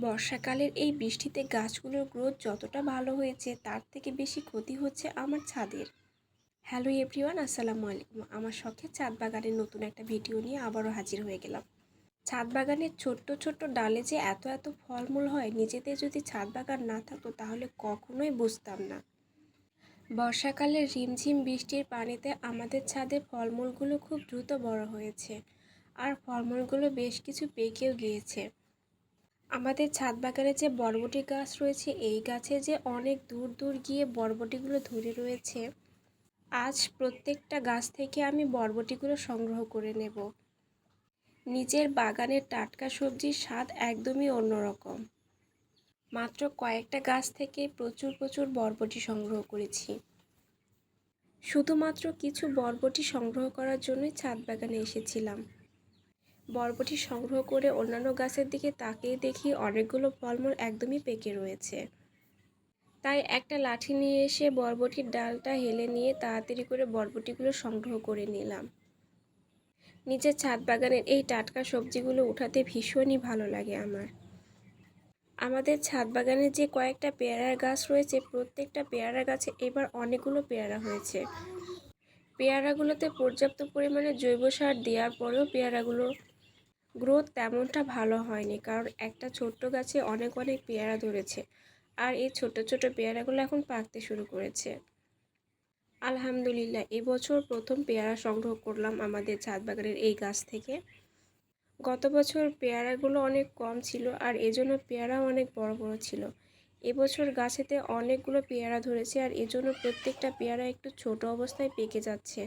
বর্ষাকালের এই বৃষ্টিতে গাছগুলোর গ্রোথ যতটা ভালো হয়েছে, তার থেকে বেশি ক্ষতি হচ্ছে আমার ছাদের। হ্যালো এভরিওয়ান, আসসালামু আলাইকুম। আমার শখের ছাদ বাগানের নতুন একটা ভিডিও নিয়ে আবারও হাজির হয়ে গেলাম। ছাদ বাগানের ছোট্ট ছোট্ট ডালে যে এত এত ফলমূল হয়, নিজেদের যদি ছাদ বাগান না থাকতো তাহলে কখনোই বুঝতাম না। বর্ষাকালের রিমঝিম বৃষ্টির পানিতে আমাদের ছাদে ফলমূলগুলো খুব দ্রুত বড় হয়েছে। আর ফলমূলগুলো বেশ কিছু পেকেও গিয়েছে। আমাদের ছাদ বাগানে যে বরবটি গাছ রয়েছে, এই গাছে যে অনেক দূর দূর গিয়ে বরবটিগুলো ধরে রয়েছে, আজ প্রত্যেকটা গাছ থেকে আমি বরবটিগুলো সংগ্রহ করে নেব। নিজের বাগানের টাটকা সবজির স্বাদ একদমই অন্যরকম। মাত্র কয়েকটা গাছ থেকে প্রচুর প্রচুর বরবটি সংগ্রহ করেছি। শুধুমাত্র কিছু বরবটি সংগ্রহ করার জন্যই ছাদ বাগানে এসেছিলাম। বরবটি সংগ্রহ করে অন্যান্য গাছের দিকে তাকিয়ে দেখি অনেকগুলো ফলমূল একদমই পেকে রয়েছে। তাই একটা লাঠি নিয়ে এসে বরবটির ডালটা হেলে নিয়ে তাড়াতাড়ি করে বরবটিগুলো সংগ্রহ করে নিলাম। নিজের ছাদ বাগানের এই টাটকা সবজিগুলো উঠাতে ভীষণই ভালো লাগে আমার। আমাদের ছাদ বাগানে যে কয়েকটা পেয়ারার গাছ রয়েছে, প্রত্যেকটা পেয়ারা গাছে এবার অনেকগুলো পেয়ারা হয়েছে। পেয়ারাগুলোতে পর্যাপ্ত পরিমাণে জৈব সার দেওয়ার পরেও পেয়ারাগুলো গ্রোথ তেমনটা ভালো হয়নি। কারণ একটা ছোট্ট গাছে অনেক অনেক পেয়ারা ধরেছে। আর এই ছোট ছোট পেয়ারাগুলো এখন পাকতে শুরু করেছে। আলহামদুলিল্লাহ এবছর প্রথম পেয়ারা সংগ্রহ করলাম আমাদের ছাদ বাগানের এই গাছ থেকে। গত বছর পেয়ারাগুলো অনেক কম ছিল আর এজন্য পেয়ারা অনেক বড় বড় ছিল। এবছর গাছেতে অনেকগুলো পেয়ারা ধরেছে আর এজন্য প্রত্যেকটা পেয়ারা একটু ছোট অবস্থায় পেকে যাচ্ছে।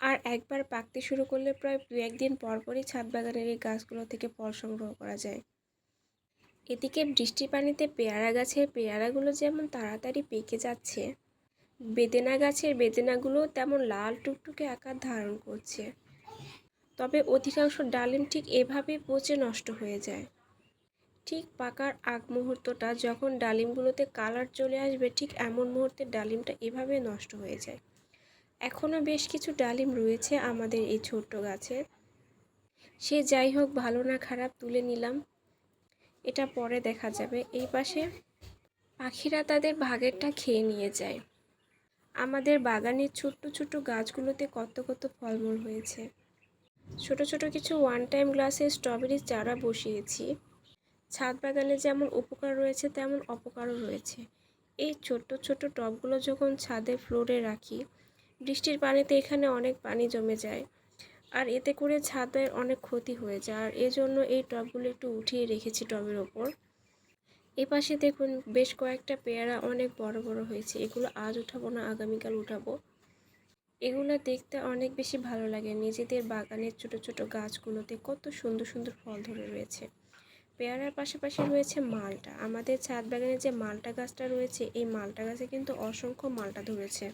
আর একবার পাকতে শুরু করলে প্রায় দু একদিন পরপরই ছাদ বাগানের এই গাছগুলো থেকে ফল সংগ্রহ করা যায়। এদিকে বৃষ্টির পানিতে পেয়ারা গাছের পেয়ারাগুলো যেমন তাড়াতাড়ি পেকে যাচ্ছে, বেদেনা গাছের বেদেনাগুলো তেমন লাল টুকটুকে আকার ধারণ করছে। তবে অধিকাংশ ডালিম ঠিক এভাবেই পচে নষ্ট হয়ে যায়। ঠিক পাকার আগ মুহূর্তটা যখন ডালিমগুলোতে কালার চলে আসবে, ঠিক এমন মুহূর্তে ডালিমটা এভাবে নষ্ট হয়ে যায়। এখনও বেশ কিছু ডালিম রয়েছে আমাদের এই ছোট্ট গাছের। সে যাই হোক, ভালো না খারাপ তুলে নিলাম। এটা পরে দেখা যাবে। এই পাশে পাখিরা তাদের ভাগেরটা খেয়ে নিয়ে যায়। আমাদের বাগানের ছোট্ট ছোট্ট গাছগুলোতে কত কত ফলমূল হয়েছে। ছোট ছোট কিছু ওয়ান টাইম গ্লাসে স্ট্রবেরির চারা বসিয়েছি। ছাদ বাগানে যেমন উপকার রয়েছে, তেমন অপকারও রয়েছে। এই ছোট্ট ছোট্ট টবগুলো যখন ছাদে ফ্লোরে রাখি বৃষ্টির পানিতে এখানে অনেক পানি জমে যায়। আর এতে করে ছাদের অনেক ক্ষতি হয়ে যায়। আর এজন্য এই টবগুলো একটু উঠিয়ে রেখেছি টবের ওপর। এপাশে দেখুন বেশ কয়েকটা পেয়ারা অনেক বড় বড় হয়েছে। এগুলো আজ উঠাবো না, আগামীকাল উঠাবো। এগুলো দেখতে অনেক বেশি ভালো লাগে। নিজেদের বাগানের ছোট ছোট গাছগুলোতে কত সুন্দর সুন্দর ফল ধরে রয়েছে। পেয়ারার পাশাপাশি রয়েছে মালটা। আমাদের ছাদ বাগানে যে মালটা গাছটা রয়েছে, এই মালটা গাছে কিন্তু অসংখ্য মালটা ধরেছে।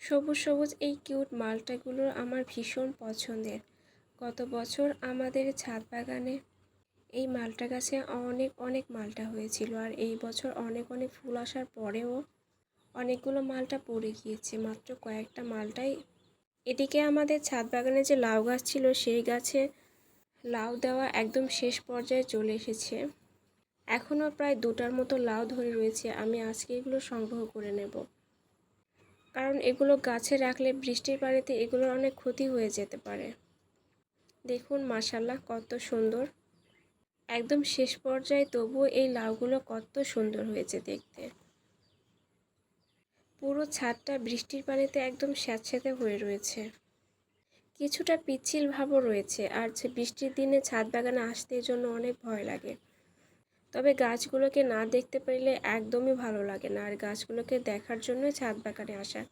সবুজ সবুজ এই কিউট মালটাগুলো আমার ভীষণ পছন্দের। গত বছর আমাদের ছাদ বাগানে এই মালটা গাছে অনেক অনেক মালটা হয়েছিল আর এই বছর অনেক অনেক ফুল আসার পরেও অনেকগুলো মালটা পড়ে গিয়েছে। মাত্র কয়েকটা মালটাই এদিকে আমাদের ছাদ বাগানে যে লাউ গাছ ছিল সেই গাছে লাউ দেওয়া একদম শেষ পর্যায়ে চলে এসেছে। এখনও প্রায় দুটার মতো লাউ ধরে রয়েছে। আমি আজকে এগুলো সংগ্রহ করে নেব। কারণ এগুলো গাছে রাখলে বৃষ্টির পানিতে এগুলোর অনেক ক্ষতি হয়ে যেতে পারে। দেখুন মাসাল্লাহ কত সুন্দর। একদম শেষ পর্যায়ে তবুও এই লাউগুলো কত সুন্দর হয়েছে দেখতে। পুরো ছাদটা বৃষ্টির পানিতে একদম স্যাঁতস্যাঁতে হয়ে রয়েছে। কিছুটা পিচ্ছিল ভাবও রয়েছে, আর বৃষ্টির দিনে ছাদ বাগানে আসতে জন্য অনেক ভয় লাগে। তবে গাছগুলোকে না দেখতে পারলে একদমই ভালো লাগে না। আর গাছগুলোকে দেখার জন্যই ছাদ বাগানে আসা।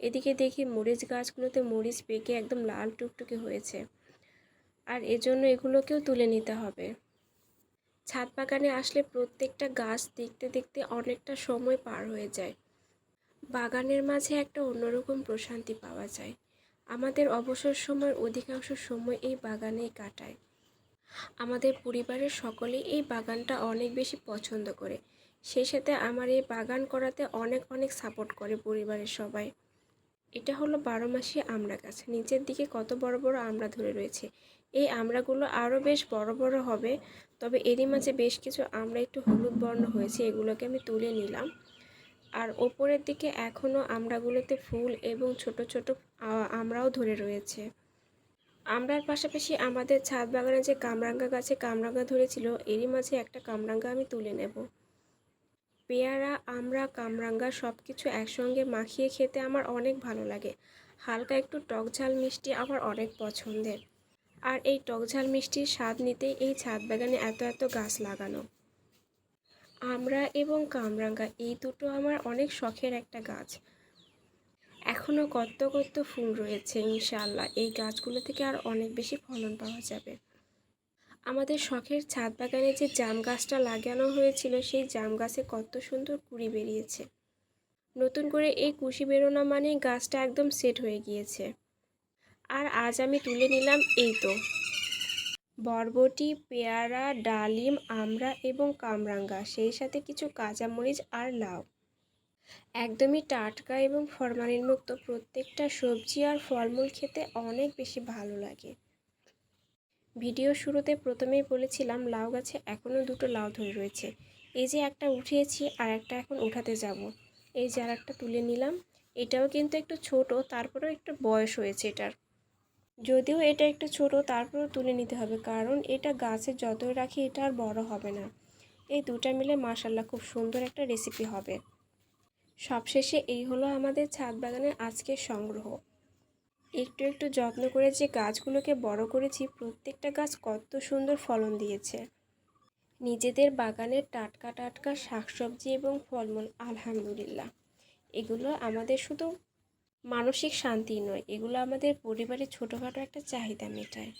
এদিকে দেখি মরিচ গাছগুলোতে মরিচ পেকে একদম লাল টুকটুকে হয়েছে। আর এজন্য এগুলোকেও তুলে নিতে হবে। ছাদ বাগানে আসলে প্রত্যেকটা গাছ দেখতে দেখতে অনেকটা সময় পার হয়ে যায়। বাগানের মাঝে একটা অন্যরকম প্রশান্তি পাওয়া যায়। আমাদের অবসর সময়ের অধিকাংশ সময় এই বাগানেই কাটায়। আমাদের পরিবারের সকলেই এই বাগানটা অনেক বেশি পছন্দ করে। সেই সাথে আমার এই বাগান করাতে অনেক অনেক সাপোর্ট করে পরিবারের সবাই। এটা হলো বারো মাসি আমড়া গাছ। নিচের দিকে কত বড় বড় আমড়া ধরে রয়েছে। এই আমড়াগুলো আরও বেশ বড় বড় হবে। তবে এরই মাঝে বেশ কিছু আমরা একটু হলুদ বর্ণ হয়েছে, এগুলোকে আমি তুলে নিলাম। আর ওপরের দিকে এখনও আমড়াগুলোতে ফুল এবং ছোট ছোট আমড়াও ধরে রয়েছে। আমড়ার পাশাপাশি আমাদের ছাদ বাগানে যে কামরাঙ্গা গাছে কামরাঙ্গা ধরেছিল, এরই মাঝে একটা কামরাঙ্গা আমি তুলে নেব। পেয়ারা আমরা কামরাঙ্গা সব কিছু একসঙ্গে মাখিয়ে খেতে আমার অনেক ভালো লাগে। হালকা একটু টক ঝাল মিষ্টি আমার অনেক পছন্দের। আর এই টক ঝাল মিষ্টির স্বাদ নিতেই এই ছাদ বাগানে এত এত গাছ লাগানো। আমরা এবং কামরাঙ্গা এই দুটো আমার অনেক শখের একটা গাছ। এখনও কত কত ফুল রয়েছে, ইনশাআল্লাহ। এই গাছগুলো থেকে আর অনেক বেশি ফলন পাওয়া যাবে। আমাদের শখের ছাদ বাগানে যে জাম গাছটা লাগানো হয়েছিল, সেই জাম গাছে কত সুন্দর কুড়ি বেরিয়েছে। নতুন করে এই কুশি বেরোনো মানে গাছটা একদম সেট হয়ে গিয়েছে। আর আজ আমি তুলে নিলাম এই তো। বরবটি, পেয়ারা, ডালিম, আমড়া এবং কামরাঙ্গা, সেই সাথে কিছু কাঁচামরিচ আর লাউ। একদমই টাটকা এবং ফরমালিন মুক্ত। প্রত্যেকটা সবজি আর ফলমূল খেতে অনেক বেশি ভালো লাগে। ভিডিও শুরুতে প্রথমেই বলেছিলাম, লাউ গাছে এখনও দুটো লাউ ধরে রয়েছে। এই যে একটা উঠিয়েছি আর একটা এখন উঠাতে যাব। এই যে আর একটা তুলে নিলাম। এটাও কিন্তু একটু ছোট, তারপরেও একটু বয়স হয়েছে এটার। যদিও এটা একটু ছোট, তারপরেও তুলে নিতে হবে, কারণ এটা গাছে যতই রাখি এটা আর বড় হবে না। এই দুটা মিলে মাসাল্লাহ খুব সুন্দর একটা রেসিপি হবে। সবশেষে এই হলো আমাদের ছাদ বাগানের আজকের সংগ্রহ। একটু একটু যত্ন করে যে গাছগুলোকে বড় করেছি, প্রত্যেকটা গাছ কত সুন্দর ফলন দিয়েছে। নিজেদের বাগানের টাটকা টাটকা শাকসবজি এবং ফলমূল, আলহামদুলিল্লাহ। এগুলো আমাদের শুধু মানসিক শান্তি নয়, এগুলো আমাদের পরিবারের ছোটোখাটো একটা চাহিদা মেটায়।